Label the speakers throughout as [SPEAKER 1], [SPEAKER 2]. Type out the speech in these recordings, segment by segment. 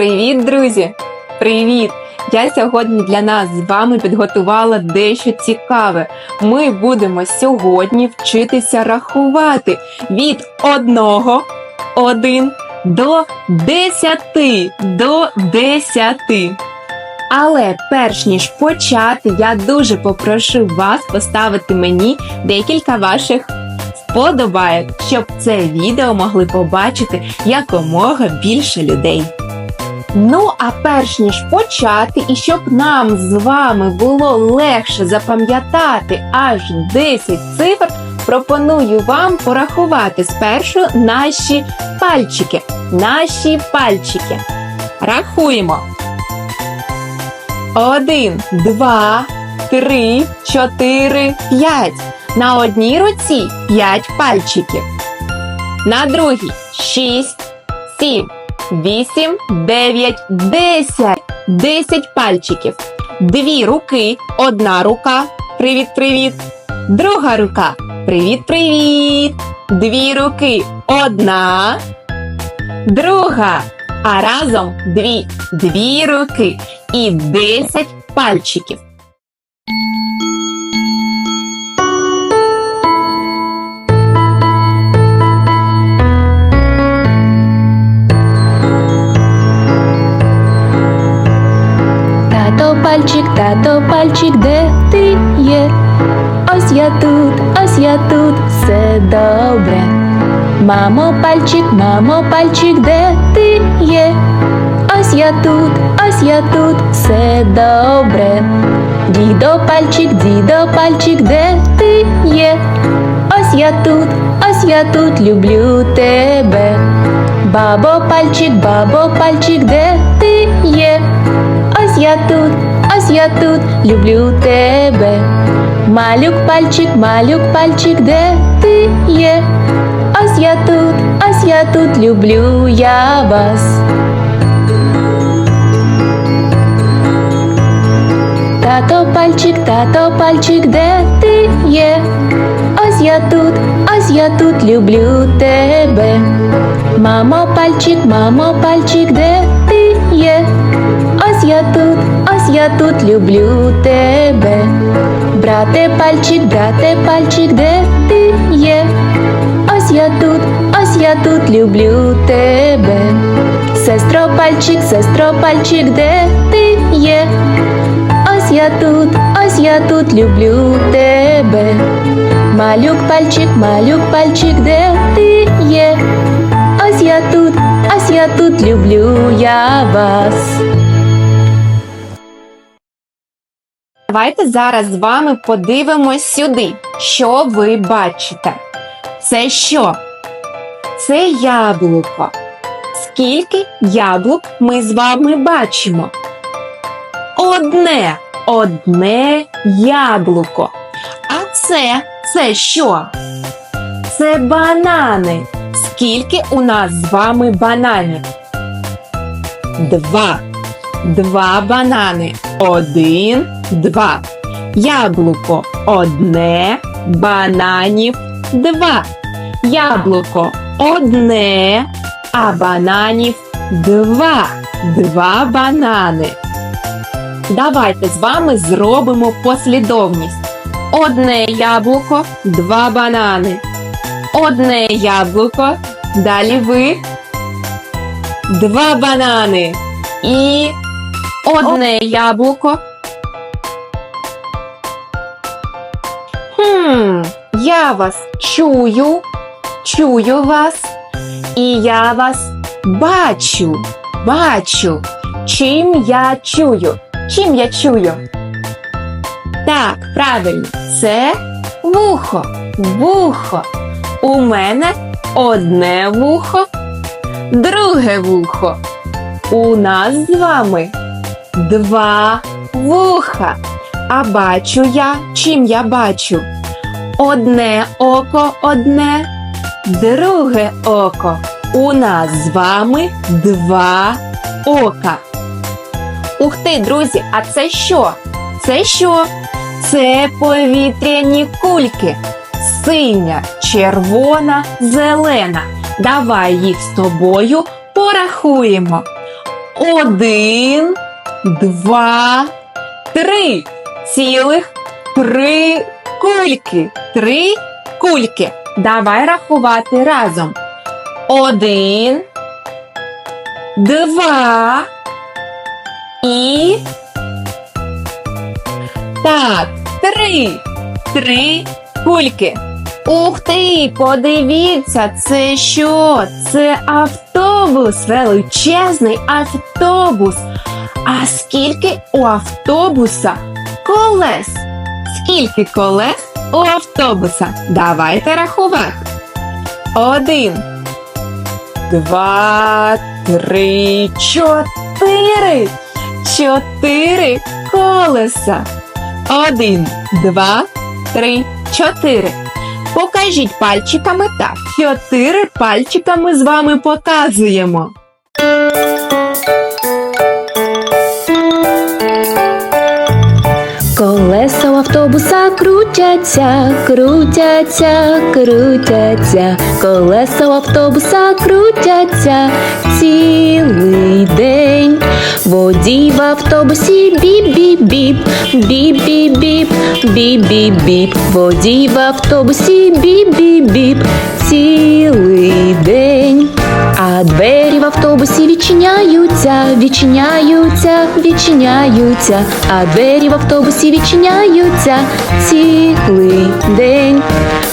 [SPEAKER 1] Привіт, друзі! Привіт! Я сьогодні для нас з вами підготувала дещо цікаве. Ми будемо сьогодні вчитися рахувати від одного, один до десяти. До десяти. Але перш ніж почати, я дуже попрошу вас поставити мені декілька ваших вподобайок, щоб це відео могли побачити якомога більше людей. Ну, а перш ніж почати, і щоб нам з вами було легше запам'ятати аж 10 цифр, пропоную вам порахувати спершу наші пальчики. Наші пальчики. Рахуємо. Один, два, три, чотири, п'ять. На одній руці 5 пальчиків. На другій 6, 7, 8, 9, 10. 10 пальчиків. Дві руки, одна рука. Привіт-привіт. Друга рука. Привіт-привіт. Дві руки. Одна. Друга. А разом дві. Дві руки. І 10 пальчиків.
[SPEAKER 2] Тато пальчик, де ти є? Ось я тут, ось я тут, все добре. Мамо, пальчик, мамо, пальчик, де ти є? Ось я тут, ось я тут, все добре. Дідо пальчик, дідо пальчик, де ти є? Ось я тут, ось я тут, люблю тебе. Бабо пальчик, бабо пальчик, де ти є? Ось я тут, я тут, люблю тебе. Малюк пальчик, малюк пальчик, де ти є? Ось я тут, ось я тут, люблю я вас. Тато пальчик, тато пальчик, де ти є? Ось я тут, ось я тут, люблю тебе. Мамо пальчик, мамо пальчик, де ти є? Ось я тут, я тут, люблю тебе. Брате пальчик, брате пальчик, де ти є? Ось я тут, ось я тут, люблю тебе. Сестро пальчик, сестро пальчик, де ти є? Ось я тут, ось я тут люблю тебе. Малюк пальчик, малюк пальчик, де ти є? Ось я тут, ось я тут люблю я вас.
[SPEAKER 1] Давайте зараз з вами подивимось сюди. Що ви бачите? Це що? Це яблуко. Скільки яблук ми з вами бачимо? Одне, одне яблуко. А це, це що? Це банани. Скільки у нас з вами бананів? Два. Два банани. Один, два. Яблуко одне, бананів два. Яблуко одне, а бананів два. Два банани. Давайте з вами зробимо послідовність. Одне яблуко, два банани. Одне яблуко. Далі ви. Два банани. І одне яблуко. Я вас чую, чую вас, і я вас бачу, бачу. Чим я чую? Чим я чую? Так, правильно, це вухо, вухо. У мене одне вухо, друге вухо. У нас з вами два вуха. А бачу я, чим я бачу? Одне око одне, друге око. У нас з вами два ока. Ух ти, друзі, а це що? Це що? Це повітряні кульки. Синя, червона, зелена. Давай їх з тобою порахуємо. Один, два, три. Цілих три кульки. Три кульки. Давай рахувати разом. Один, два і. Так, три. Три кульки. Ух ти, подивіться, це що? Це автобус, величезний автобус. А скільки у автобуса колес? Скільки колес у автобуса? Давайте рахувати. Один, два, три, чотири. Чотири колеса. Один, два, три, чотири. Покажіть пальчиками так. Чотири пальчика ми з вами показуємо.
[SPEAKER 2] Автобуса крутяться, крутяться, крутяться. Колеса у автобуса крутяться цілий день. Водій в автобусі біп-біп-біп, біп-біп-біп, біп-біп-біп. Водій в автобусі біп-біп-біп, цілий день. А двері в автобусі відчиняються, відчиняються, відчиняються, а двері в автобусі відчиняються цілий день.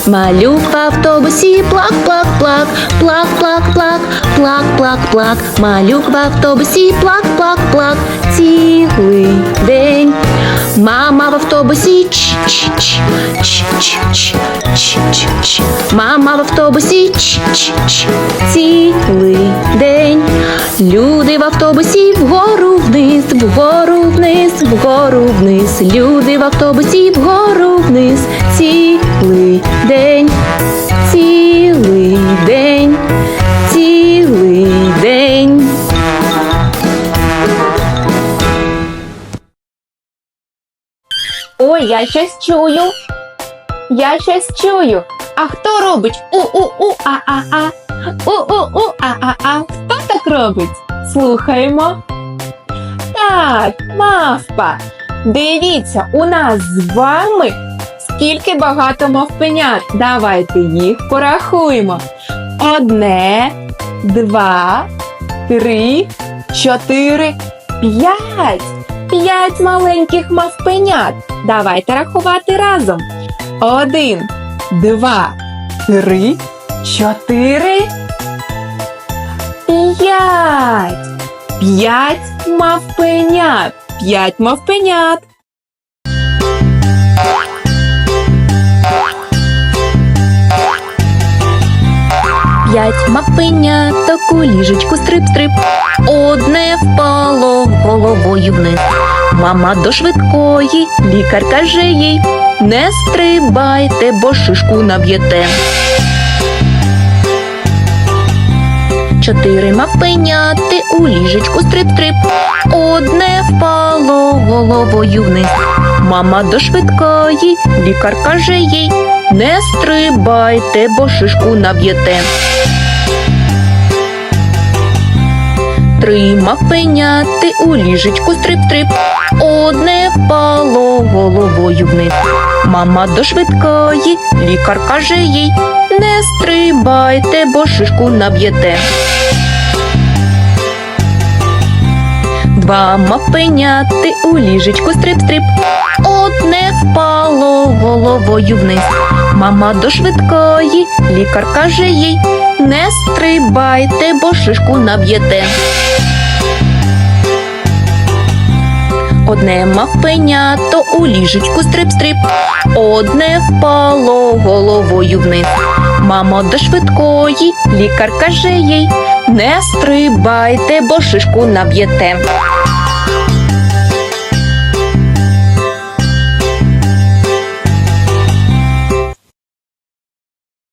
[SPEAKER 2] Малюк в автобусі плак, плак, плак, плак, плак, плак, плак, плак, плак. Малюк в автобусі плак, плак, плак, цілий день. Мама в автобусі ч ч ч ч ч ч ч ч ч Мама в автобусі ч ч ч цілий день. Люди в автобусі вгору вниз, вгору вниз, вгору вниз. Люди в автобусі вгору вниз, цілий день, цілий
[SPEAKER 1] Ой, я щось чую. Я щось чую. А хто робить у-у-у-а-а-а? У-у-у-а-а-а. Хто так робить? Слухаємо. Так, мавпа. Дивіться, у нас з вами скільки багато мавпенят. Давайте їх порахуємо. Одне, два, три, чотири, п'ять. П'ять маленьких мавпенят. Давайте рахувати разом. Один, два, три, чотири, п'ять. П'ять мавпенят. П'ять мавпенят.
[SPEAKER 2] П'ять мапеняток у ліжечку стрип-стрип. Одне впало головою вниз. Мама до швидкої, лікар каже їй: не стрибайте, бо шишку наб'єте. Чотири мавпеняти у ліжечку стрип-стрип. Одне впало головою вниз. Мама до швидкої, лікар каже їй: не стрибайте, бо шишку наб'єте. Три мавпеняти у ліжечку стрип-стрип. Одне впало головою вниз. Мама до швидкої, лікар каже їй: не стрибайте, бо шишку наб'єте. Два мавпеняти у ліжечку стрип-стрип. Одне впало головою вниз. Мама до швидкої, лікар каже їй: не стрибайте, бо шишку наб'єте. Одне мавпенято у ліжечку стрип-стрип. Одне впало головою вниз. Мамо до швидкої, лікар каже їй: не стрибайте, бо шишку наб'єте.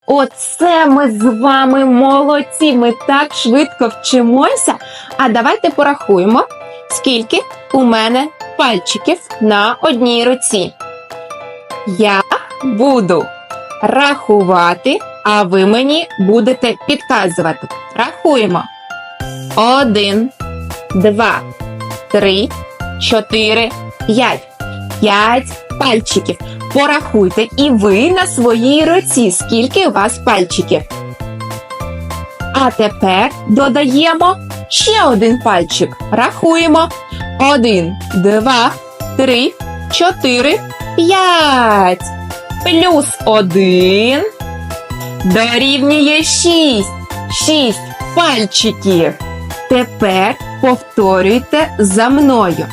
[SPEAKER 1] Оце ми з вами молодці. Ми так швидко вчимося. А давайте порахуємо, скільки у мене пальчиків на одній руці. Я буду рахувати, а ви мені будете підказувати. Рахуємо. Один, два, три, чотири, п'ять. П'ять пальчиків. Порахуйте і ви на своїй руці, скільки у вас пальчиків. А тепер додаємо ще один пальчик. Рахуємо. Один, два, три, чотири, п'ять. Плюс один дорівнює шість. Шість пальчиків. Тепер повторюйте за мною.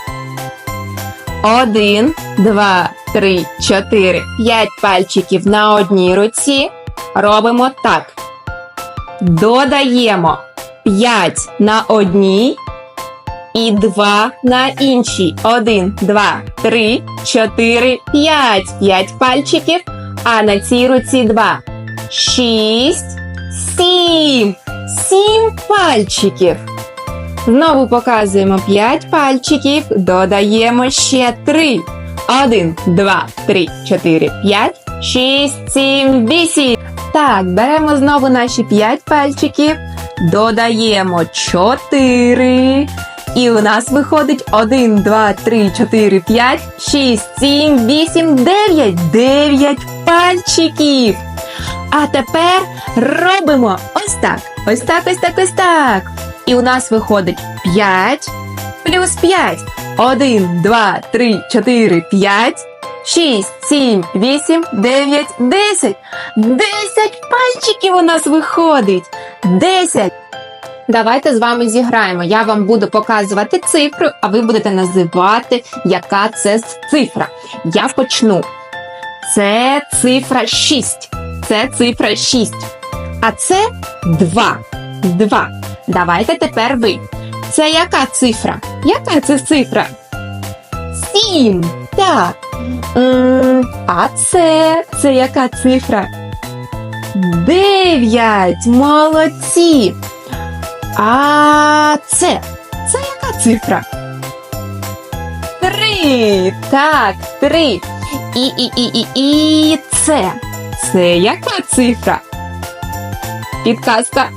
[SPEAKER 1] Один, два, три, чотири, п'ять пальчиків на одній руці. Робимо так. Додаємо 5 на одній і 2 на іншій. 1, 2, 3, 4, 5. 5 пальчиків, а на цій руці 2. 6, 7. 7 пальчиків. Знову показуємо 5 пальчиків, додаємо ще 3. 1, 2, 3, 4, 5, 6, 7, 8. Так, беремо знову наші 5 пальчиків, додаємо 4. І у нас виходить 1, 2, 3, 4, 5, 6, 7, 8, 9. 9 пальчиків. А тепер робимо ось так. Ось так, ось так, ось так. І у нас виходить 5 плюс 5. 1, 2, 3, 4, 5. 6, 7, 8, 9, 10. 10 пальчиків у нас виходить. 10. Давайте з вами зіграємо. Я вам буду показувати цифру, а ви будете називати, яка це цифра. Я почну. Це цифра 6. Це цифра 6. А це 2. 2. Давайте тепер ви. Це яка цифра? Яка це цифра? 7. Так. А це, це яка цифра? Дев'ять. Молодці. А це, це яка цифра? Три. Так, три. І, і, і, і, і це. Це яка цифра? Підказка.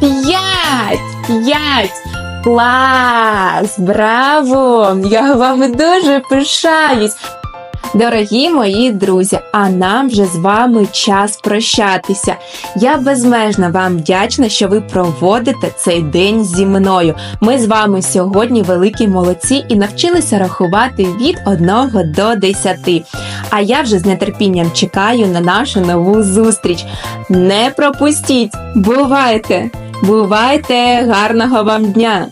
[SPEAKER 1] П'ять. П'ять. Клас! Браво! Я вами дуже пишаюсь. Дорогі мої друзі, а нам вже з вами час прощатися. Я безмежно вам вдячна, що ви проводите цей день зі мною. Ми з вами сьогодні великі молодці і навчилися рахувати від 1 до 10. А я вже з нетерпінням чекаю на нашу нову зустріч. Не пропустіть! Бувайте! Бувайте! Гарного вам дня!